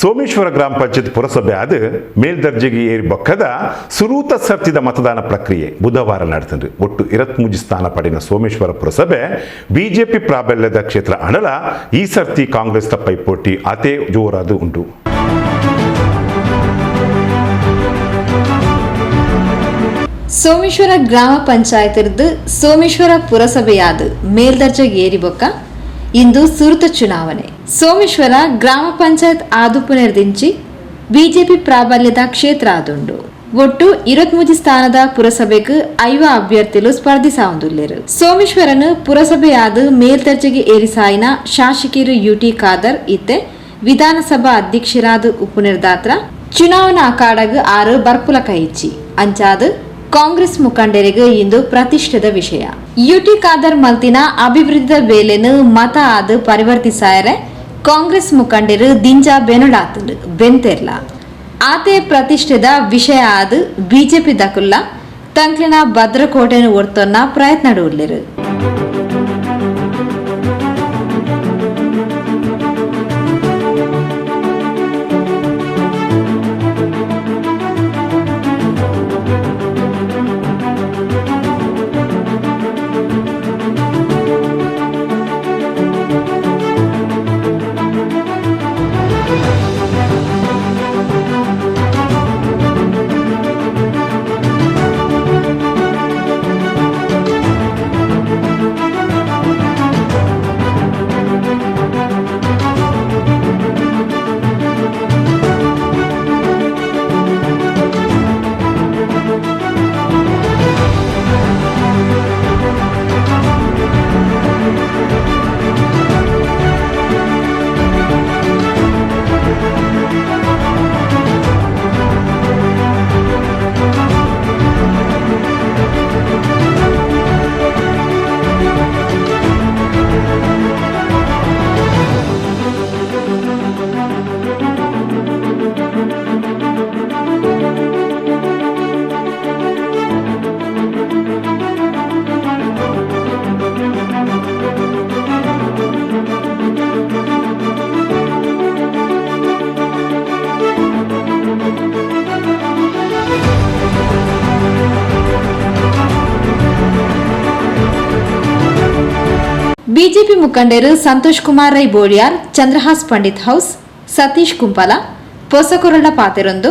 ಸೋಮೇಶ್ವರ ಗ್ರಾಮ ಪಂಚಾಯತ್ ಪುರಸಭೆ ಆದ ಮೇಲ್ದರ್ಜೆಗೆ ಏರಿ ಬೊಕ್ಕದ ಸುರೂತ ಸರ್ತಿದ ಮತದಾನ ಪ್ರಕ್ರಿಯೆ ಬುಧವಾರ ನಡೆತನ್ರಿ ಒಟ್ಟು ಇರತ್ಮೂಜಿ ಸ್ಥಾನ ಪಡೆದ ಸೋಮೇಶ್ವರ ಪುರಸಭೆ ಬಿಜೆಪಿ ಪ್ರಾಬಲ್ಯದ ಕ್ಷೇತ್ರ ಅಣಲ, ಈ ಸರ್ತಿ ಕಾಂಗ್ರೆಸ್ ಪೈಪೋಟಿ ಅತೇ ಜೋರಾದ ಉಂಟು. ಸೋಮೇಶ್ವರ ಗ್ರಾಮ ಪಂಚಾಯತ್ ಸೋಮೇಶ್ವರ ಪುರಸಭೆಯಾದ ಮೇಲ್ದರ್ಜೆಗೆ ಏರಿಬೊಕ್ಕ. ಇಂದು ಸುರತ ಚುನಾವಣೆ. ಸೋಮೇಶ್ವರ ಗ್ರಾಮ ಪಂಚಾಯತ್ ಆದುಪು ನಿರ್ದಿಂಚಿ ಬಿಜೆಪಿ ಪ್ರಾಬಲ್ಯದ ಕ್ಷೇತ್ರ ಆದುಂಡು ಒಟ್ಟು ಇರತ್ಮೂಜಿ ಸ್ಥಾನದ ಪುರಸಭೆಗೆ ಐವ ಅಭ್ಯರ್ಥಿಗಳು ಸ್ಪರ್ಧಿಸಾವುದಿಲ್ಲೆರು ಸೋಮೇಶ್ವರನ ಪುರಸಭೆಯಾದ ಮೇಲ್ದರ್ಜೆಗೆ ಏರಿಸಾಯಿನ ಶಾಸಕಿರು ಯುಟಿ ಖಾದರ್, ಇತ್ತೆ ವಿಧಾನಸಭಾ ಅಧ್ಯಕ್ಷರಾದ ಉಪನಿರ್ದಾತ್ರ, ಚುನಾವಣಾ ಅಖಾಡಗ ಆರು ಬರ್ಪುಲ ಕೈಚಿ. ಅಂಚಾದ ಕಾಂಗ್ರೆಸ್ ಮುಖಂಡರಿಗೆ ಇಂದು ಪ್ರತಿಷ್ಠಿತ ವಿಷಯ. ಯುಟಿ ಖಾದರ್ ಮಲ್ತಿನ ಅಭಿವೃದ್ಧಿ ಬೇಲೆನು ಮತ ಅದು ಪರಿವರ್ತಿಸಾಯರೆ ಕಾಂಗ್ರೆಸ್ ಮುಖಂಡರು ದಿಂಜ ಬೆನುಡಾತ ಬೆಂತೆರ್ಲ. ಆತೆ ಪ್ರತಿಷ್ಠಿತ ವಿಷಯ ಅದು ಬಿಜೆಪಿ ದಕುಲ್ಲ, ತಂಕ್ಲಿನ ಭದ್ರಕೋಟೆನು ಒಡ್ತೊನ್ನ ಪ್ರಯತ್ನ ಉಳ್ಳರು ಬಿಜೆಪಿ ಮುಖಂಡರು ಸಂತೋಷ್ ಕುಮಾರ್ ರೈ ಬೋಳಿಯಾರ್ ಚಂದ್ರಹಾಸ್ ಪಂಡಿತ್ ಹೌಸ್, ಸತೀಶ್ ಕುಂಪಲ, ಪೊಸಕೊರಳ ಪಾತೆರೊಂದು,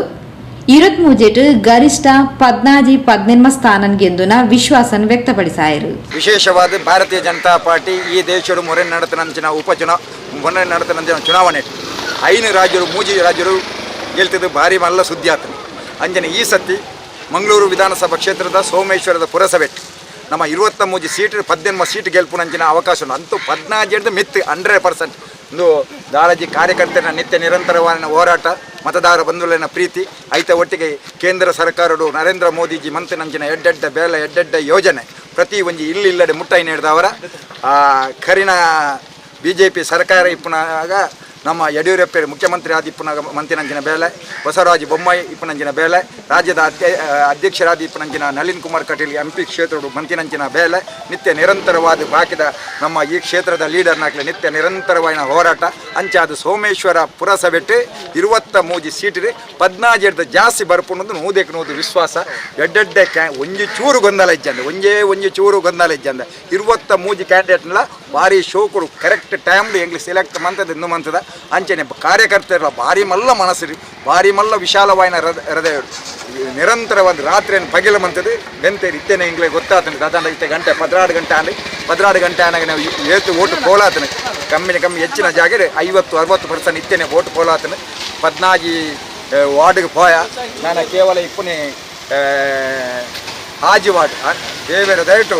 ಇರತ್ ಗರಿಷ್ಠ ಪದ್ನಾಜಿ ಪದ್ನೆನ್ಮ ಸ್ಥಾನನ್ಗೆಂದುನ ವಿಶ್ವಾಸನ್ ವ್ಯಕ್ತಪಡಿಸಾಯರು. ವಿಶೇಷವಾದ ಭಾರತೀಯ ಜನತಾ ಪಾರ್ಟಿ ಈ ದೇಶದ ಮೊರೆ ನಡೆತನಂಚಿನ ಮೊರೆ ನಡೆತನಂಚಿನ ಚುನಾವಣೆ. ಐನು ರಾಜ್ಯರು, ಮೂಜಿ ರಾಜ್ಯರು ಗೆಲ್ತಿದ್ದು ಭಾರಿ ಮಲ್ಲ ಸುದ್ದಿ ಆತನು ಅಂಜನೆ ಈ ಸತಿ ಮಂಗಳೂರು ವಿಧಾನಸಭಾ ಕ್ಷೇತ್ರದ ಸೋಮೇಶ್ವರದ ಪುರಸಭೆ. ನಮ್ಮ ಇರುವತ್ತ ಮೂಜಿ ಸೀಟ್, ಪದ್ದೆನ್ಮ ಸೀಟ್ ಗೆಲ್ಪುನಂಚಿನ ಅವಕಾಶ ಅಂತೂ ಪದ್ನಾಜೆಡ್ದು ಮಿತ್ ಹಂಡ್ರೆಡ್ ಪರ್ಸೆಂಟ್. ಒಂದು ದಾಳಜಿ ಕಾರ್ಯಕರ್ತರ ನಿತ್ಯ ನಿರಂತರವಾದ ಹೋರಾಟ, ಮತದಾರ ಬಂಧುಗಳನ್ನ ಪ್ರೀತಿ, ಐತ ಒಟ್ಟಿಗೆ ಕೇಂದ್ರ ಸರ್ಕಾರಡು ನರೇಂದ್ರ ಮೋದಿಜಿ ಮಂತ್ರಿನಂಚಿನ ಎಡ್ಡೆಡ್ಡ ಬೇಲ, ಎಡ್ಡೆಡ್ಡ ಯೋಜನೆ. ಪ್ರತಿ ಒಂಜಿ ಇಲ್ಲಿಲ್ಲಡೆ ಮುಟ್ಟೈ ನೀಡಿದವರ, ಆ, ಕರಿನ ಬಿ ಜೆ ಪಿ ಸರ್ಕಾರ ಇಪ್ಪನಾಗ ನಮ್ಮ ಯಡಿಯೂರಪ್ಪ ಮುಖ್ಯಮಂತ್ರಿ ಆದ ಇಪ್ಪನ ಮಂತ್ರಿನಂಚಿನ ಬೇಲೆ ಬಸವರಾಜ ಬೊಮ್ಮಾಯಿ ಇಪ್ಪನಂಚಿನ ಬೇಲೆ ರಾಜ್ಯದ ಅಧ್ಯ ಅಧ್ಯಕ್ಷರಾದ ಇಪ್ಪನಂಚಿನ ನಳಿನ್ ಕುಮಾರ್ ಕಟೀಲ್ ಎಂ ಪಿ ಕ್ಷೇತ್ರಡು ಮಂತ್ರಿನಂಚಿನ ಬೇಲೆ ನಿತ್ಯ ನಿರಂತರವಾದ ಬಾಕಿದ ನಮ್ಮ ಈ ಕ್ಷೇತ್ರದ ಲೀಡರ್ನಾಗಲಿ ನಿತ್ಯ ನಿರಂತರವಾದ ಹೋರಾಟ, ಅಂಚಾದ ಸೋಮೇಶ್ವರ ಪುರಸಭೆಟ್ಟು, ಇರುವತ್ತ ಮೂಜಿ ಸೀಟಿರಿ ಪದ್ನಾಜಿಡ್ದ ಜಾಸ್ತಿ ಬರ್ಪುಣ್ಣದು ನೂದಕ್ಕೆ ನೂದು ವಿಶ್ವಾಸ. ಎಡ್ಡೆಡ್ಡೆ ಕ್ಯಾ, ಒಂಜಿ ಚೂರು ಗೊಂದಲ ಇಜ್ಜಂದೆ, ಒಂಜೇ ಒಂಜಿ ಚೂರು ಗೊಂದಲ ಇಜ್ಜಂದೆ. ಇರುವತ್ತ ಮೂಜಿ ಕ್ಯಾಂಡಿಡೇಟ್ನೆಲ್ಲ ಭಾರಿ ಶೋಕರು ಕರೆಕ್ಟ್ ಟೈಮ್ಲಿ ಹೆಂಗ್ಲಿ ಸೆಲೆಕ್ಟ್ ಮಂತದ, ಇನ್ನು ಮಂತದ. ಅಂಚನೆ ಕಾರ್ಯಕರ್ತರೆಲ್ಲ ಭಾರಿ ಮಲ್ಲ ಮನಸ್ಸು ಭಾರಿ ಮಲ್ಲ ವಿಶಾಲವಾಯಿನ ಹೃದಯ ನಿರಂತರವಾದ ರಾತ್ರಿಯನ್ನು ಪಗಿಲ ಮಂತದ್ದು ಬೆಂತೇರಿ ಇತ್ತೇನೆ ಇಂಗ್ಲೇ ಗೊತ್ತಾತನೆ ದಾದಾಂಡ ಇತ್ತೆ ಗಂಟೆ, ಪದ್ರಾಡು ಗಂಟೆ ಆನೆ ಪದ್ರಾಡು ಗಂಟೆ ಆನಾಗ ನಾವು ಏತು ಓಟು ಕೋಲಾತನೆ ಕಮ್ಮಿನ ಕಮ್ಮಿ ಹೆಚ್ಚಿನ ಜಾಗ ಐವತ್ತು, ಅರವತ್ತು ಪರ್ಸೆಂಟ್ ಇತ್ತೇನೆ ಓಟು ಕೋಲಾತನೆ ಪದ್ನಾಗಿ ವಾರ್ಡ್ಗೆ ಪೋಯ ನಾನು ಕೇವಲ ಇಪ್ಪನೇ ಹಾಜಿ ವಾರ್ಡ್. ದೇವೇರ ದಯಟು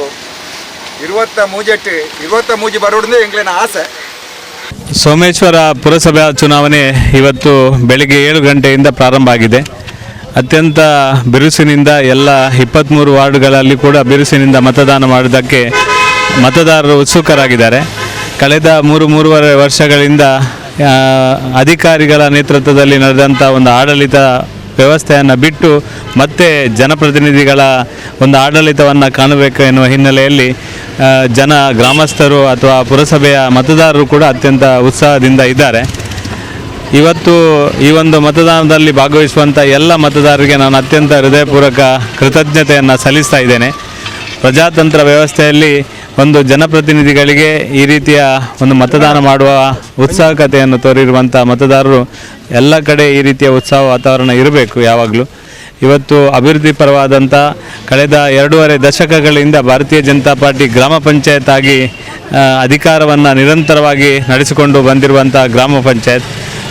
ಇರುವತ್ತ ಮೂಜೆಟ್ಟು, ಇರುವತ್ತ ಮೂಜಿ ಬರೋದೇ ಎಂಗ್ಲಿನ ಆಸೆ. ಸೋಮೇಶ್ವರ ಪುರಸಭೆ ಚುನಾವಣೆ ಇವತ್ತು ಬೆಳಗ್ಗೆ ಏಳು ಗಂಟೆಯಿಂದ ಪ್ರಾರಂಭ ಆಗಿದೆ. ಅತ್ಯಂತ ಬಿರುಸಿನಿಂದ ಎಲ್ಲ ಇಪ್ಪತ್ತ್ಮೂರು ವಾರ್ಡ್ಗಳಲ್ಲಿ ಕೂಡ ಬಿರುಸಿನಿಂದ ಮತದಾನ ಮಾಡೋದಕ್ಕೆ ಮತದಾರರು ಉತ್ಸುಕರಾಗಿದ್ದಾರೆ. ಕಳೆದ ಮೂರು, ಮೂರುವರೆ ವರ್ಷಗಳಿಂದ ಅಧಿಕಾರಿಗಳ ನೇತೃತ್ವದಲ್ಲಿ ನಡೆದಂಥ ಒಂದು ಆಡಳಿತ ವ್ಯವಸ್ಥೆಯನ್ನು ಬಿಟ್ಟು ಮತ್ತೆ ಜನಪ್ರತಿನಿಧಿಗಳ ಒಂದು ಆಡಳಿತವನ್ನು ಕಾಣಬೇಕು ಎನ್ನುವ ಹಿನ್ನೆಲೆಯಲ್ಲಿ ಜನ ಗ್ರಾಮಸ್ಥರು ಅಥವಾ ಪುರಸಭೆಯ ಮತದಾರರು ಕೂಡ ಅತ್ಯಂತ ಉತ್ಸಾಹದಿಂದ ಇದ್ದಾರೆ. ಇವತ್ತು ಈ ಒಂದು ಮತದಾನದಲ್ಲಿ ಭಾಗವಹಿಸುವಂಥ ಎಲ್ಲ ಮತದಾರರಿಗೆ ನಾನು ಅತ್ಯಂತ ಹೃದಯಪೂರ್ವಕ ಕೃತಜ್ಞತೆಯನ್ನು ಸಲ್ಲಿಸ್ತಾ ಇದ್ದೇನೆ. ಪ್ರಜಾತಂತ್ರ ವ್ಯವಸ್ಥೆಯಲ್ಲಿ ಒಂದು ಜನಪ್ರತಿನಿಧಿಗಳಿಗೆ ಈ ರೀತಿಯ ಒಂದು ಮತದಾನ ಮಾಡುವ ಉತ್ಸಾಹಕತೆಯನ್ನು ತೋರಿರುವಂಥ ಮತದಾರರು ಎಲ್ಲ ಕಡೆ ಈ ರೀತಿಯ ಉತ್ಸಾಹ ವಾತಾವರಣ ಇರಬೇಕು ಯಾವಾಗಲೂ. ಇವತ್ತು ಅಭಿವೃದ್ಧಿ ಪರವಾದಂಥ ಕಳೆದ ಎರಡೂವರೆ ದಶಕಗಳಿಂದ ಭಾರತೀಯ ಜನತಾ ಪಾರ್ಟಿ ಗ್ರಾಮ ಪಂಚಾಯತ್ ಆಗಿ ಅಧಿಕಾರವನ್ನು ನಿರಂತರವಾಗಿ ನಡೆಸಿಕೊಂಡು ಬಂದಿರುವಂಥ ಗ್ರಾಮ ಪಂಚಾಯತ್.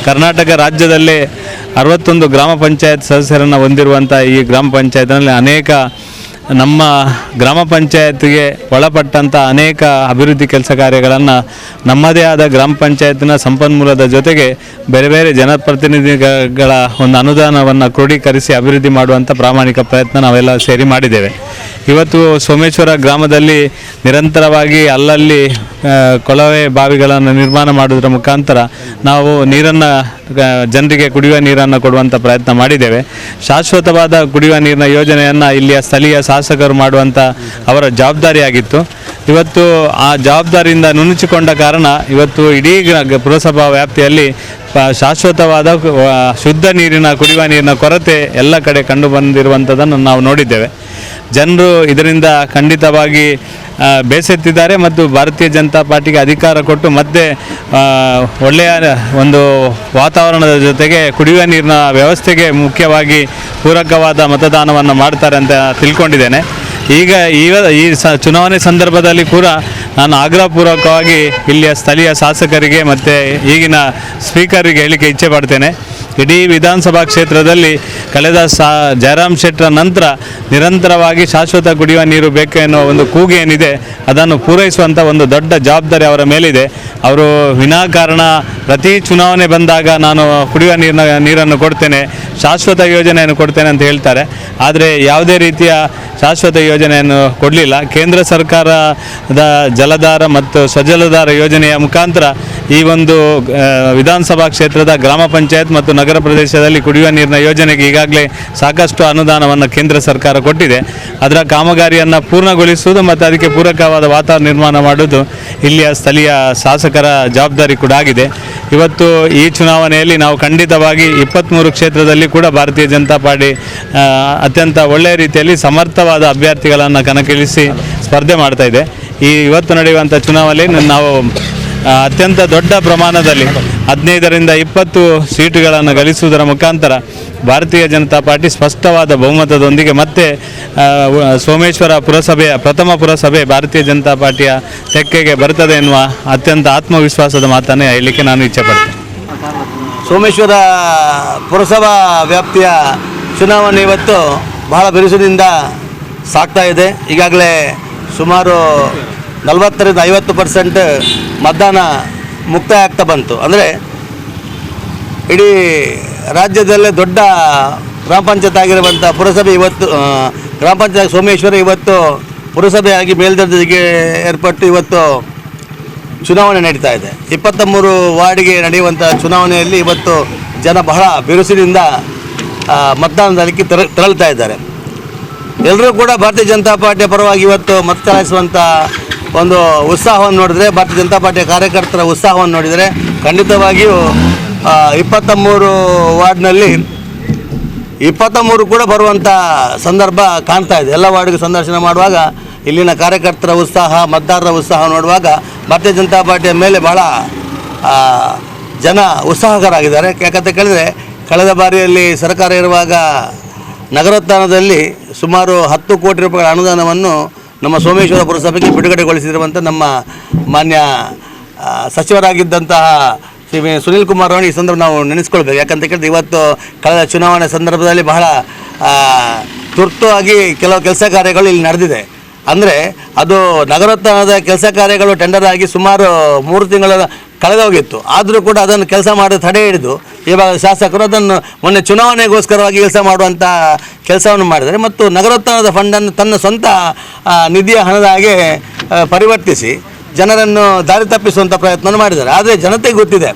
ಕರ್ನಾಟಕ ರಾಜ್ಯದಲ್ಲೇ ಅರವತ್ತೊಂದು ಗ್ರಾಮ ಪಂಚಾಯತ್ ಸದಸ್ಯರನ್ನು ಹೊಂದಿರುವಂಥ ಈ ಗ್ರಾಮ ಪಂಚಾಯತ್ನಲ್ಲಿ ಅನೇಕ ನಮ್ಮ ಗ್ರಾಮ ಪಂಚಾಯತ್ಗೆ ಒಳಪಟ್ಟಂಥ ಅನೇಕ ಅಭಿವೃದ್ಧಿ ಕೆಲಸ ಕಾರ್ಯಗಳನ್ನು ನಮ್ಮದೇ ಆದ ಗ್ರಾಮ ಪಂಚಾಯತ್ನ ಸಂಪನ್ಮೂಲದ ಜೊತೆಗೆ ಬೇರೆ ಬೇರೆ ಜನಪ್ರತಿನಿಧಿಗಳ ಒಂದು ಅನುದಾನವನ್ನು ಕ್ರೋಢೀಕರಿಸಿ ಅಭಿವೃದ್ಧಿ ಮಾಡುವಂಥ ಪ್ರಾಮಾಣಿಕ ಪ್ರಯತ್ನ ನಾವೆಲ್ಲ ಸೇರಿ ಮಾಡಿದ್ದೇವೆ. ಇವತ್ತು ಸೋಮೇಶ್ವರ ಗ್ರಾಮದಲ್ಲಿ ನಿರಂತರವಾಗಿ ಅಲ್ಲಲ್ಲಿ ಕೊಳವೆ ಬಾವಿಗಳನ್ನು ನಿರ್ಮಾಣ ಮಾಡೋದ್ರ ಮುಖಾಂತರ ನಾವು ನೀರನ್ನು ಜನರಿಗೆ ಕುಡಿಯುವ ನೀರನ್ನು ಕೊಡುವಂಥ ಪ್ರಯತ್ನ ಮಾಡಿದ್ದೇವೆ. ಶಾಶ್ವತವಾದ ಕುಡಿಯುವ ನೀರಿನ ಯೋಜನೆಯನ್ನು ಇಲ್ಲಿಯ ಸ್ಥಳೀಯ ಶಾಸಕರು ಮಾಡುವಂಥ ಅವರ ಜವಾಬ್ದಾರಿಯಾಗಿತ್ತು. ಇವತ್ತು ಆ ಜವಾಬ್ದಾರಿಯಿಂದ ನುಣುಚಿಕೊಂಡ ಕಾರಣ ಇವತ್ತು ಇಡೀ ಪುರಸಭಾ ವ್ಯಾಪ್ತಿಯಲ್ಲಿ ಶಾಶ್ವತವಾದ ಶುದ್ಧ ನೀರಿನ ಕುಡಿಯುವ ನೀರಿನ ಕೊರತೆ ಎಲ್ಲ ಕಡೆ ಕಂಡು ಬಂದಿರುವಂಥದ್ದನ್ನು ನಾವು ನೋಡಿದ್ದೇವೆ. ಜನರು ಇದರಿಂದ ಖಂಡಿತವಾಗಿ ಬೇಸತ್ತಿದ್ದಾರೆ ಮತ್ತು ಭಾರತೀಯ ಜನತಾ ಪಾರ್ಟಿಗೆ ಅಧಿಕಾರ ಕೊಟ್ಟು ಮತ್ತೆ ಒಳ್ಳೆಯ ಒಂದು ವಾತಾವರಣದ ಜೊತೆಗೆ ಕುಡಿಯುವ ನೀರಿನ ವ್ಯವಸ್ಥೆಗೆ ಮುಖ್ಯವಾಗಿ ಪೂರಕವಾದ ಮತದಾನವನ್ನು ಮಾಡ್ತಾರೆ ಅಂತ ತಿಳ್ಕೊಂಡಿದ್ದೇನೆ. ಈಗ ಈಗ ಈ ಸ, ಚುನಾವಣೆ ಸಂದರ್ಭದಲ್ಲಿ ಕೂಡ ನಾನು ಆಗ್ರಹಪೂರ್ವಕವಾಗಿ ಇಲ್ಲಿಯ ಸ್ಥಳೀಯ ಶಾಸಕರಿಗೆ ಮತ್ತು ಈಗಿನ ಸ್ಪೀಕರಿಗೆ ಹೇಳಿಕೆ ಇಚ್ಛೆ ಪಡ್ತೇನೆ. ಇಡೀ ವಿಧಾನಸಭಾ ಕ್ಷೇತ್ರದಲ್ಲಿ ಕಳೆದ ಸಾ ಜಯರಾಮ್ ಶೆಟ್ಟರ ನಂತರ ನಿರಂತರವಾಗಿ ಶಾಶ್ವತ ಕುಡಿಯುವ ನೀರು ಬೇಕು ಎನ್ನುವ ಒಂದು ಕೂಗು ಏನಿದೆ, ಅದನ್ನು ಪೂರೈಸುವಂಥ ಒಂದು ದೊಡ್ಡ ಜವಾಬ್ದಾರಿ ಅವರ ಮೇಲಿದೆ. ಅವರು ವಿನಾಕಾರಣ ಪ್ರತಿ ಚುನಾವಣೆ ಬಂದಾಗ ನಾನು ಕುಡಿಯುವ ನೀರಿನ ನೀರನ್ನು ಕೊಡ್ತೇನೆ, ಶಾಶ್ವತ ಯೋಜನೆಯನ್ನು ಕೊಡ್ತೇನೆ ಅಂತ ಹೇಳ್ತಾರೆ. ಆದರೆ ಯಾವುದೇ ರೀತಿಯ ಶಾಶ್ವತ ಯೋಜನೆಯನ್ನು ಕೊಡಲಿಲ್ಲ. ಕೇಂದ್ರ ಸರ್ಕಾರದ ಜಲಧಾರ ಮತ್ತು ಸ್ವಜಲಧಾರ ಯೋಜನೆಯ ಮುಖಾಂತರ ಈ ಒಂದು ವಿಧಾನಸಭಾ ಕ್ಷೇತ್ರದ ಗ್ರಾಮ ಪಂಚಾಯತ್ ಮತ್ತು ನಗರ ಪ್ರದೇಶದಲ್ಲಿ ಕುಡಿಯುವ ನೀರಿನ ಯೋಜನೆಗೆ ಈಗಾಗಲೇ ಸಾಕಷ್ಟು ಅನುದಾನವನ್ನು ಕೇಂದ್ರ ಸರ್ಕಾರ ಕೊಟ್ಟಿದೆ. ಅದರ ಕಾಮಗಾರಿಯನ್ನು ಪೂರ್ಣಗೊಳಿಸುವುದು ಮತ್ತು ಅದಕ್ಕೆ ಪೂರಕವಾದ ವಾತಾವರಣ ನಿರ್ಮಾಣ ಮಾಡುವುದು ಇಲ್ಲಿಯ ಸ್ಥಳೀಯ ಶಾಸಕರ ಜವಾಬ್ದಾರಿ ಕೂಡ ಆಗಿದೆ. ಇವತ್ತು ಈ ಚುನಾವಣೆಯಲ್ಲಿ ನಾವು ಖಂಡಿತವಾಗಿ ಇಪ್ಪತ್ತ್ಮೂರು ಕ್ಷೇತ್ರದಲ್ಲಿ ಕೂಡ ಭಾರತೀಯ ಜನತಾ ಪಾರ್ಟಿ ಅತ್ಯಂತ ಒಳ್ಳೆಯ ರೀತಿಯಲ್ಲಿ ಸಮರ್ಥವಾದ ಅಭ್ಯರ್ಥಿಗಳನ್ನು ಕಣಕ್ಕಿಳಿಸಿ ಸ್ಪರ್ಧೆ ಮಾಡ್ತಾ ಇದೆ. ಈ ಇವತ್ತು ನಡೆಯುವಂಥ ಚುನಾವಣೆಯಲ್ಲಿ ನಾವು ಅತ್ಯಂತ ದೊಡ್ಡ ಪ್ರಮಾಣದಲ್ಲಿ ಹದಿನೈದರಿಂದ ಇಪ್ಪತ್ತು ಸೀಟುಗಳನ್ನು ಗಳಿಸುವುದರ ಮುಖಾಂತರ ಭಾರತೀಯ ಜನತಾ ಪಾರ್ಟಿ ಸ್ಪಷ್ಟವಾದ ಬಹುಮತದೊಂದಿಗೆ ಮತ್ತೆ ಸೋಮೇಶ್ವರ ಪುರಸಭೆಯ, ಪ್ರಥಮ ಪುರಸಭೆ ಭಾರತೀಯ ಜನತಾ ಪಾರ್ಟಿಯ ತೆಕ್ಕೆಗೆ ಬರ್ತದೆ ಎನ್ನುವ ಅತ್ಯಂತ ಆತ್ಮವಿಶ್ವಾಸದ ಮಾತನ್ನೇ ಹೇಳಲಿಕ್ಕೆ ನಾನು ಇಚ್ಛೆಪಡ್ತೇನೆ ಸೋಮೇಶ್ವರ ಪುರಸಭಾ ವ್ಯಾಪ್ತಿಯ ಚುನಾವಣೆ ಇವತ್ತು ಬಹಳ ಬಿರುಸಿನಿಂದ ಸಾಗ್ತಾ ಇದೆ. ಈಗಾಗಲೇ ಸುಮಾರು ನಲವತ್ತರಿಂದ ಐವತ್ತು ಪರ್ಸೆಂಟ್ ಮತದಾನ ಮುಕ್ತಾಯ ಆಗ್ತಾ ಬಂತು. ಅಂದರೆ ಇಡೀ ರಾಜ್ಯದಲ್ಲೇ ದೊಡ್ಡ ಗ್ರಾಮ ಪಂಚಾಯತ್ ಆಗಿರುವಂಥ ಪುರಸಭೆ ಇವತ್ತು ಗ್ರಾಮ ಪಂಚಾಯತ್ ಸೋಮೇಶ್ವರ ಇವತ್ತು ಪುರಸಭೆಯಾಗಿ ಮೇಲ್ದರ್ಜೆಗೆ ಏರ್ಪಟ್ಟು ಇವತ್ತು ಚುನಾವಣೆ ನಡೀತಾ ಇದೆ. ಇಪ್ಪತ್ತ ಮೂರು ವಾರ್ಡ್ಗೆ ನಡೆಯುವಂಥ ಚುನಾವಣೆಯಲ್ಲಿ ಇವತ್ತು ಜನ ಬಹಳ ಬಿರುಸಿನಿಂದ ಮತದಾನದಲ್ಲಿ ತೆರ, ತೆರಳ್ತಾ ಇದ್ದಾರೆ. ಎಲ್ಲರೂ ಕೂಡ ಭಾರತೀಯ ಜನತಾ ಪಾರ್ಟಿಯ ಪರವಾಗಿ ಇವತ್ತು ಮತ ಚಲಾಯಿಸುವಂಥ ಒಂದು ಉತ್ಸಾಹವನ್ನು ನೋಡಿದರೆ, ಭಾರತೀಯ ಜನತಾ ಪಾರ್ಟಿಯ ಕಾರ್ಯಕರ್ತರ ಉತ್ಸಾಹವನ್ನು ನೋಡಿದರೆ, ಖಂಡಿತವಾಗಿಯೂ ಇಪ್ಪತ್ತ ಮೂರು ವಾರ್ಡ್ನಲ್ಲಿ ಇಪ್ಪತ್ತ ಮೂರು ಕೂಡ ಬರುವಂಥ ಸಂದರ್ಭ ಕಾಣ್ತಾ ಇದೆ. ಎಲ್ಲ ವಾರ್ಡ್ಗೆ ಸಂದರ್ಶನ ಮಾಡುವಾಗ, ಇಲ್ಲಿನ ಕಾರ್ಯಕರ್ತರ ಉತ್ಸಾಹ, ಮತದಾರರ ಉತ್ಸಾಹ ನೋಡುವಾಗ, ಭಾರತೀಯ ಜನತಾ ಪಾರ್ಟಿಯ ಮೇಲೆ ಭಾಳ ಜನ ಉತ್ಸಾಹಕರಾಗಿದ್ದಾರೆ. ಯಾಕಂತ ಕೇಳಿದರೆ, ಕಳೆದ ಬಾರಿಯಲ್ಲಿ ಸರ್ಕಾರ ಇರುವಾಗ ನಗರೋತ್ಥಾನದಲ್ಲಿ ಸುಮಾರು ಹತ್ತು ಕೋಟಿ ರೂಪಾಯಿಗಳ ಅನುದಾನವನ್ನು ನಮ್ಮ ಸೋಮೇಶ್ವರ ಪುರಸಭೆಗೆ ಬಿಡುಗಡೆಗೊಳಿಸಿರುವಂಥ ನಮ್ಮ ಮಾನ್ಯ ಸಚಿವರಾಗಿದ್ದಂತಹ ಶ್ರೀ ಸುನೀಲ್ ಕುಮಾರ್ ಅವರನ್ನು ಈ ಸಂದರ್ಭ ನಾವು ನೆನೆಸ್ಕೊಳ್ಬೇಕು. ಯಾಕಂತ ಕೇಳಿದ್ರೆ ಇವತ್ತು ಕಳೆದ ಚುನಾವಣೆ ಸಂದರ್ಭದಲ್ಲಿ ಬಹಳ ತುರ್ತಾಗಿ ಕೆಲವು ಕೆಲಸ ಕಾರ್ಯಗಳು ಇಲ್ಲಿ ನಡೆದಿದೆ. ಅಂದರೆ ಅದು ನಗರೋತ್ಥಾನದ ಕೆಲಸ ಕಾರ್ಯಗಳು ಟೆಂಡರ್ ಆಗಿ ಸುಮಾರು ಮೂರು ತಿಂಗಳ ಕಳೆದು ಹೋಗಿತ್ತು ಆದರೂ ಕೂಡ ಅದನ್ನು ಕೆಲಸ ಮಾಡಿ ತಡೆ ಹಿಡಿದು ಇವಾಗ ಶಾಸಕರು ಅದನ್ನು ಮೊನ್ನೆ ಚುನಾವಣೆಗೋಸ್ಕರವಾಗಿ ಕೆಲಸ ಮಾಡುವಂಥ ಕೆಲಸವನ್ನು ಮಾಡಿದ್ದಾರೆ. ಮತ್ತು ನಗರೋತ್ಥಾನದ ಫಂಡನ್ನು ತನ್ನ ಸ್ವಂತ ನಿಧಿಯ ಹಣದ ಹಾಗೆ ಪರಿವರ್ತಿಸಿ ಜನರನ್ನು ದಾರಿ ತಪ್ಪಿಸುವಂಥ ಪ್ರಯತ್ನವನ್ನು ಮಾಡಿದ್ದಾರೆ. ಆದರೆ ಜನತೆಗೆ ಗೊತ್ತಿದೆ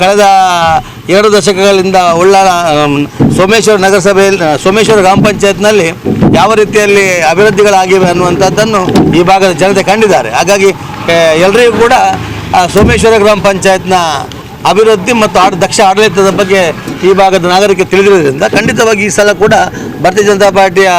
ಕಳೆದ ಎರಡು ದಶಕಗಳಿಂದ ಉಳ್ಳ ಸೋಮೇಶ್ವರ ನಗರಸಭೆಯಲ್ಲಿ ಸೋಮೇಶ್ವರ ಗ್ರಾಮ ಪಂಚಾಯತ್ನಲ್ಲಿ ಯಾವ ರೀತಿಯಲ್ಲಿ ಅಭಿವೃದ್ಧಿಗಳಾಗಿವೆ ಅನ್ನುವಂಥದ್ದನ್ನು ಈ ಭಾಗದ ಜನತೆ ಕಂಡಿದ್ದಾರೆ. ಹಾಗಾಗಿ ಎಲ್ಲರಿಗೂ ಕೂಡ ಸೋಮೇಶ್ವರ ಗ್ರಾಮ ಪಂಚಾಯತ್ನ ಅಭಿವೃದ್ಧಿ ಮತ್ತು ಆಡ, ದಕ್ಷ ಆಡಳಿತದ ಬಗ್ಗೆ ಈ ಭಾಗದ ನಾಗರಿಕ ತಿಳಿದಿರೋದ್ರಿಂದ ಖಂಡಿತವಾಗಿ ಈ ಸಲ ಕೂಡ ಭಾರತೀಯ ಜನತಾ ಪಾರ್ಟಿಯ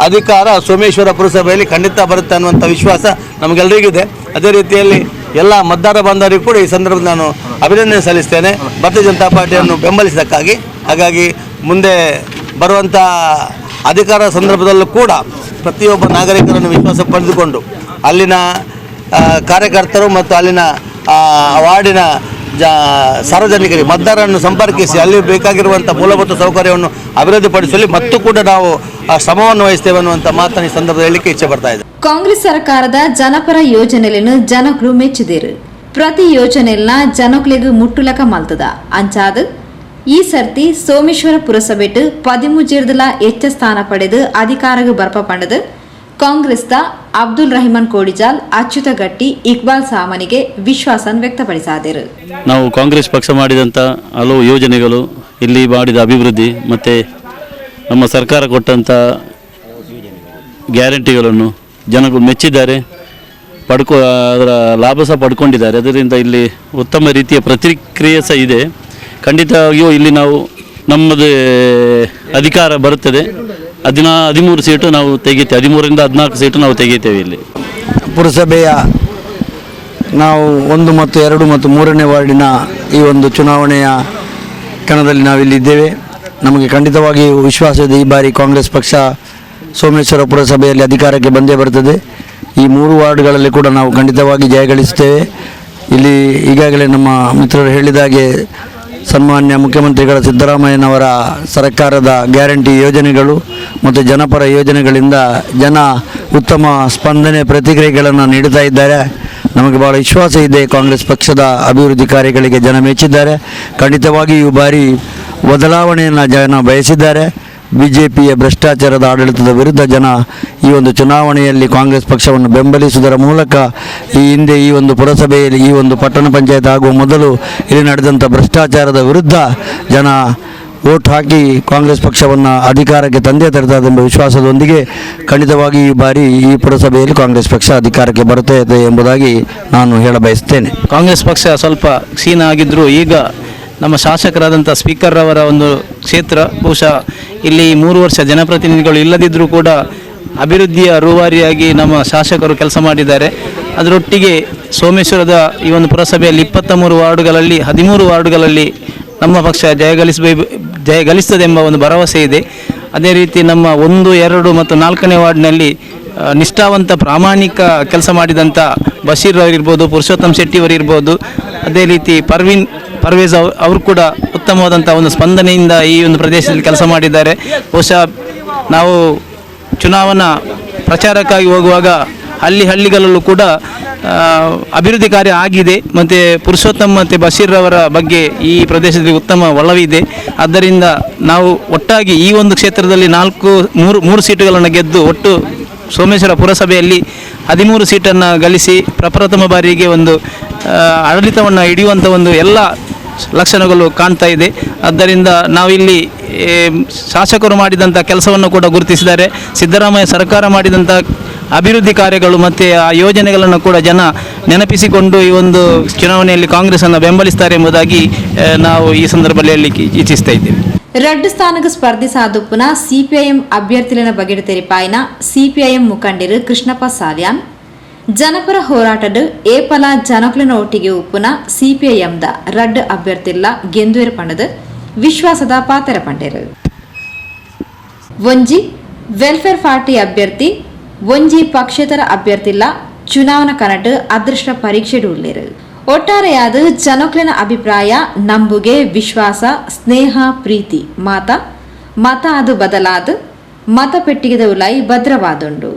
ಅಧಿಕಾರ ಸೋಮೇಶ್ವರ ಪುರಸಭೆಯಲ್ಲಿ ಖಂಡಿತ ಬರುತ್ತೆ ಅನ್ನುವಂಥ ವಿಶ್ವಾಸ ನಮಗೆಲ್ಲರಿಗಿದೆ ಅದೇ ರೀತಿಯಲ್ಲಿ ಎಲ್ಲ ಮತದಾರ ಬಾಂಧವರಿಗೂ ಕೂಡ ಈ ಸಂದರ್ಭದಲ್ಲಿ ನಾನು ಅಭಿನಂದನೆ ಸಲ್ಲಿಸ್ತೇನೆ. ಭಾರತೀಯ ಜನತಾ ಪಾರ್ಟಿಯನ್ನು ಬೆಂಬಲಿಸಿದ್ದಕ್ಕಾಗಿ ಹಾಗಾಗಿ ಮುಂದೆ ಬರುವಂಥ ಅಧಿಕಾರ ಸಂದರ್ಭದಲ್ಲೂ ಕೂಡ ಪ್ರತಿಯೊಬ್ಬ ನಾಗರಿಕರನ್ನು ವಿಶ್ವಾಸ ಪಡೆದುಕೊಂಡು ಅಲ್ಲಿನ ಕಾರ್ಯಕರ್ತರು ಮತ್ತು ಅಲ್ಲಿನ ವಾರ್ಡಿನ ಜ, ಸಾರ್ವಜನಿಕರಿಗೆ ಮತದಾರರನ್ನು ಸಂಪರ್ಕಿಸಿ, ಅಲ್ಲಿ ಬೇಕಾಗಿರುವಂಥ ಮೂಲಭೂತ ಸೌಕರ್ಯವನ್ನು ಅಭಿವೃದ್ಧಿಪಡಿಸಲಿ, ಮತ್ತು ಕೂಡ ನಾವು ಶ್ರಮವನ್ನು ವಹಿಸ್ತೇವೆ ಅನ್ನುವಂಥ ಮಾತನ್ನು ಈ ಸಂದರ್ಭದಲ್ಲಿ ಹೇಳಿಕೆ ಇಚ್ಛೆ ಪಡ್ತಾ ಇದೆ ಕಾಂಗ್ರೆಸ್ ಸರ್ಕಾರದ ಜನಪರ ಯೋಜನೆಯನ್ನು ಜನಗಳು ಮೆಚ್ಚಿದಿರು. ಪ್ರತಿ ಯೋಜನೆಲ್ನ ಜನಗಳಿಗೆ ಮುಟ್ಟುಲಕ ಮಲ್ತದ. ಅಂಚಾದ, ಈ ಸರ್ತಿ ಸೋಮೇಶ್ವರ ಪುರಸಭೆಟ್ ಪದಿಮೂಜಿರ್ದಲ ಹೆಚ್ಚ ಸ್ಥಾನ ಪಡೆದು ಅಧಿಕಾರಕ್ಕೆ ಬರ್ಪ ಪಂಡದು. ಕಾಂಗ್ರೆಸ್ದ ಅಬ್ದುಲ್ ರಹಿಮಾನ್ ಕೋಡಿಜಾಲ್, ಅಚ್ಯುತ ಗಟ್ಟಿ, ಇಕ್ಬಾಲ್ ಸಾಮನಿಗೆ ವಿಶ್ವಾಸ ವ್ಯಕ್ತಪಡಿಸಿದರು. ನಾವು ಕಾಂಗ್ರೆಸ್ ಪಕ್ಷ ಮಾಡಿದಂಥ ಹಲವು ಯೋಜನೆಗಳು ಇಲ್ಲಿ ಮಾಡಿದ ಅಭಿವೃದ್ಧಿ ಮತ್ತು ನಮ್ಮ ಸರ್ಕಾರ ಕೊಟ್ಟಂಥ ಗ್ಯಾರಂಟಿಗಳನ್ನು ಜನಗಳು ಮೆಚ್ಚಿದ್ದಾರೆ, ಪಡ್ಕೊ, ಅದರ ಲಾಭ ಸಹ ಪಡ್ಕೊಂಡಿದ್ದಾರೆ. ಅದರಿಂದ ಇಲ್ಲಿ ಉತ್ತಮ ರೀತಿಯ ಪ್ರತಿಕ್ರಿಯೆ ಸಹ ಇದೆ. ಖಂಡಿತವಾಗಿಯೂ ಇಲ್ಲಿ ನಾವು ನಮ್ಮದೇ ಅಧಿಕಾರ ಬರುತ್ತದೆ. ಹದಿನಾ, ಹದಿಮೂರು ಸೀಟು ನಾವು ತೆಗಿತೇವೆ. ಹದಿಮೂರರಿಂದ ಹದಿನಾಲ್ಕು ಸೀಟು ನಾವು ತೆಗಿತೇವೆ ಇಲ್ಲಿ. ಪುರಸಭೆಯ ನಾವು ಒಂದು ಮತ್ತು ಎರಡು ಮತ್ತು ಮೂರನೇ ವಾರ್ಡಿನ ಈ ಒಂದು ಚುನಾವಣೆಯ ಕಣದಲ್ಲಿ ನಾವಿಲ್ಲಿದ್ದೇವೆ. ನಮಗೆ ಖಂಡಿತವಾಗಿ ವಿಶ್ವಾಸ ಇದೆ. ಈ ಬಾರಿ ಕಾಂಗ್ರೆಸ್ ಪಕ್ಷ ಸೋಮೇಶ್ವರ ಪುರಸಭೆಯಲ್ಲಿ ಅಧಿಕಾರಕ್ಕೆ ಬಂದೇ ಬರ್ತದೆ. ಈ ಮೂರು ವಾರ್ಡ್ಗಳಲ್ಲಿ ಕೂಡ ನಾವು ಖಂಡಿತವಾಗಿ ಜಯಗಳಿಸ್ತೇವೆ ಇಲ್ಲಿ ಈಗಾಗಲೇ ನಮ್ಮ ಮಿತ್ರರು ಹೇಳಿದ ಹಾಗೆ ಸನ್ಮಾನ್ಯ ಮುಖ್ಯಮಂತ್ರಿಗಳ ಸಿದ್ದರಾಮಯ್ಯನವರ ಸರ್ಕಾರದ ಗ್ಯಾರಂಟಿ ಯೋಜನೆಗಳು ಮತ್ತು ಜನಪರ ಯೋಜನೆಗಳಿಂದ ಜನ ಉತ್ತಮ ಸ್ಪಂದನೆ ಪ್ರತಿಕ್ರಿಯೆಗಳನ್ನು ನೀಡುತ್ತಾ ಇದ್ದಾರೆ. ನಮಗೆ ಭಾಳ ವಿಶ್ವಾಸ ಇದೆ, ಕಾಂಗ್ರೆಸ್ ಪಕ್ಷದ ಅಭಿವೃದ್ಧಿ ಕಾರ್ಯಗಳಿಗೆ ಜನ ಮೆಚ್ಚಿದ್ದಾರೆ. ಖಂಡಿತವಾಗಿ ಈ ಬಾರಿ ಬದಲಾವಣೆಯನ್ನು ಜನ ಬಯಸಿದ್ದಾರೆ. ಬಿ ಜೆ ಪಿಯ ಭ್ರಷ್ಟಾಚಾರದ ಆಡಳಿತದ ವಿರುದ್ಧ ಜನ ಈ ಒಂದು ಚುನಾವಣೆಯಲ್ಲಿ ಕಾಂಗ್ರೆಸ್ ಪಕ್ಷವನ್ನು ಬೆಂಬಲಿಸುವುದರ ಮೂಲಕ ಈ ಹಿಂದೆ ಈ ಒಂದು ಪುರಸಭೆಯಲ್ಲಿ ಈ ಒಂದು ಪಟ್ಟಣ ಪಂಚಾಯತ್ ಆಗುವ ಮೊದಲು ಇಲ್ಲಿ ನಡೆದಂಥ ಭ್ರಷ್ಟಾಚಾರದ ವಿರುದ್ಧ ಜನ ವೋಟ್ ಹಾಕಿ ಕಾಂಗ್ರೆಸ್ ಪಕ್ಷವನ್ನು ಅಧಿಕಾರಕ್ಕೆ ತಂದೆ ತರುತ್ತದೆಂಬ ವಿಶ್ವಾಸದೊಂದಿಗೆ ಖಂಡಿತವಾಗಿ ಈ ಬಾರಿ ಈ ಪುರಸಭೆಯಲ್ಲಿ ಕಾಂಗ್ರೆಸ್ ಪಕ್ಷ ಅಧಿಕಾರಕ್ಕೆ ಬರುತ್ತದೆ ಎಂಬುದಾಗಿ ನಾನು ಹೇಳ ಬಯಸ್ತೇನೆ ಕಾಂಗ್ರೆಸ್ ಪಕ್ಷ ಸ್ವಲ್ಪ ಕ್ಷೀಣ ಆಗಿದ್ದರೂ ಈಗ ನಮ್ಮ ಶಾಸಕರಾದಂಥ ಸ್ಪೀಕರ್ ಅವರ ಒಂದು ಕ್ಷೇತ್ರ, ಬಹುಶಃ ಇಲ್ಲಿ ಮೂರು ವರ್ಷ ಜನಪ್ರತಿನಿಧಿಗಳು ಇಲ್ಲದಿದ್ದರೂ ಕೂಡ ಅಭಿವೃದ್ಧಿಯ ರೂವಾರಿಯಾಗಿ ನಮ್ಮ ಶಾಸಕರು ಕೆಲಸ ಮಾಡಿದ್ದಾರೆ. ಅದರೊಟ್ಟಿಗೆ ಸೋಮೇಶ್ವರದ ಈ ಒಂದು ಪುರಸಭೆಯಲ್ಲಿ ಇಪ್ಪತ್ತ ಮೂರು ವಾರ್ಡುಗಳಲ್ಲಿ, ಹದಿಮೂರು ವಾರ್ಡುಗಳಲ್ಲಿ ನಮ್ಮ ಪಕ್ಷ ಜಯಗಳಿಸಬೇ ಜಯಗಳಿಸ್ತದೆ ಎಂಬ ಒಂದು ಭರವಸೆ ಇದೆ. ಅದೇ ರೀತಿ ನಮ್ಮ ಒಂದು, ಎರಡು ಮತ್ತು ನಾಲ್ಕನೇ ವಾರ್ಡ್ನಲ್ಲಿ ನಿಷ್ಠಾವಂತ ಪ್ರಾಮಾಣಿಕ ಕೆಲಸ ಮಾಡಿದಂಥ ಬಶೀರ್ ಅವರಿರ್ಬೋದು, ಪುರುಷೋತ್ತಮ್ ಶೆಟ್ಟಿ ಅವರಿರ್ಬೋದು, ಅದೇ ರೀತಿ ಪರ್ವೀನ್, ಪರ್ವೇಜ್ ಅವ್, ಅವರು ಕೂಡ ಉತ್ತಮವಾದಂಥ ಒಂದು ಸ್ಪಂದನೆಯಿಂದ ಈ ಒಂದು ಪ್ರದೇಶದಲ್ಲಿ ಕೆಲಸ ಮಾಡಿದ್ದಾರೆ. ಬಹುಶಃ ನಾವು ಚುನಾವಣಾ ಪ್ರಚಾರಕ್ಕಾಗಿ ಹೋಗುವಾಗ ಹಳ್ಳಿ ಹಳ್ಳಿಗಳಲ್ಲೂ ಕೂಡ ಅಭಿವೃದ್ಧಿ ಕಾರ್ಯ ಆಗಿದೆ. ಮತ್ತು ಪುರುಷೋತ್ತಮ್ ಮತ್ತು ಬಶೀರ್ ಅವರ ಬಗ್ಗೆ ಈ ಪ್ರದೇಶದಲ್ಲಿ ಉತ್ತಮ ಒಲವಿದೆ. ಆದ್ದರಿಂದ ನಾವು ಒಟ್ಟಾಗಿ ಈ ಒಂದು ಕ್ಷೇತ್ರದಲ್ಲಿ ನಾಲ್ಕು, ಮೂರು ಮೂರು ಸೀಟುಗಳನ್ನು ಗೆದ್ದು ಒಟ್ಟು ಸೋಮೇಶ್ವರ ಪುರಸಭೆಯಲ್ಲಿ ಹದಿಮೂರು ಸೀಟನ್ನು ಗಳಿಸಿ ಪ್ರಪ್ರಥಮ ಬಾರಿಗೆ ಒಂದು ಆಡಳಿತವನ್ನು ಹಿಡಿಯುವಂಥ ಒಂದು ಎಲ್ಲ ಲಕ್ಷಣಗಳು ಕಾಣ್ತಾ ಇದೆ. ಆದ್ದರಿಂದ ನಾವಿಲ್ಲಿ ಶಾಸಕರು ಮಾಡಿದಂಥ ಕೆಲಸವನ್ನು ಕೂಡ ಗುರುತಿಸಿದ್ದಾರೆ. ಸಿದ್ದರಾಮಯ್ಯ ಸರ್ಕಾರ ಮಾಡಿದಂಥ ಅಭಿವೃದ್ಧಿ ಕಾರ್ಯಗಳು ಮತ್ತು ಆ ಯೋಜನೆಗಳನ್ನು ಕೂಡ ಜನ ನೆನಪಿಸಿಕೊಂಡು ಈ ಒಂದು ಚುನಾವಣೆಯಲ್ಲಿ ಕಾಂಗ್ರೆಸ್ಸನ್ನು ಬೆಂಬಲಿಸ್ತಾರೆ ಎಂಬುದಾಗಿ ನಾವು ಈ ಸಂದರ್ಭದಲ್ಲಿ ಇಚ್ಛಿಸ್ತಾ ಇದ್ದೇವೆ. ರಡ್ಡು ಸ್ಥಾನಕ್ಕೆ ಸ್ಪರ್ಧಿಸಾದ ಸಿಪಿಐಎಂ ಅಭ್ಯರ್ಥಿಲಿನ ಬಗೆ ತೆರಿಪಾಯಿನ ಸಿಪಿಐಎಂ ಮುಖಂಡರು ಕೃಷ್ಣಪ್ಪ ಸಾಲ್ಯಾನ್, ಜನಪರ ಹೋರಾಟದ ಏಪಲ ಜನಕುಲಿನ ಒಟ್ಟಿಗೆ ಉಪ್ಪುನ ಸಿಪಿಐಎಂದ ರಡ್ ಅಭ್ಯರ್ಥಿಲ್ಲ ಗೆಂದುವೆರ್ ಪಂಡದ ವಿಶ್ವಾಸದ ಪಾತ್ರ ಪಂಡೆರು. ಒಂಜಿ ವೆಲ್ಫೇರ್ ಪಾರ್ಟಿ ಅಭ್ಯರ್ಥಿ, ಒಂಜಿ ಪಕ್ಷೇತರ ಅಭ್ಯರ್ಥಿಲ್ಲ ಚುನಾವಣಾ ಕನಟ ಅದೃಷ್ಟ ಪರೀಕ್ಷೆ ಉಳ್ಳೇರು ಒಟ್ಟಾರೆಯಾದ ಜನಕ್ಲಿನ ಅಭಿಪ್ರಾಯ, ನಂಬುಗೆ ವಿಶ್ವಾಸ, ಸ್ನೇಹ, ಪ್ರೀತಿ, ಮಾತ, ಮತ ಅದು ಬದಲಾದ ಮತ ಪೆಟ್ಟಿಗೆದ ಉಲಾಯಿ ಭದ್ರವಾದುಂಡು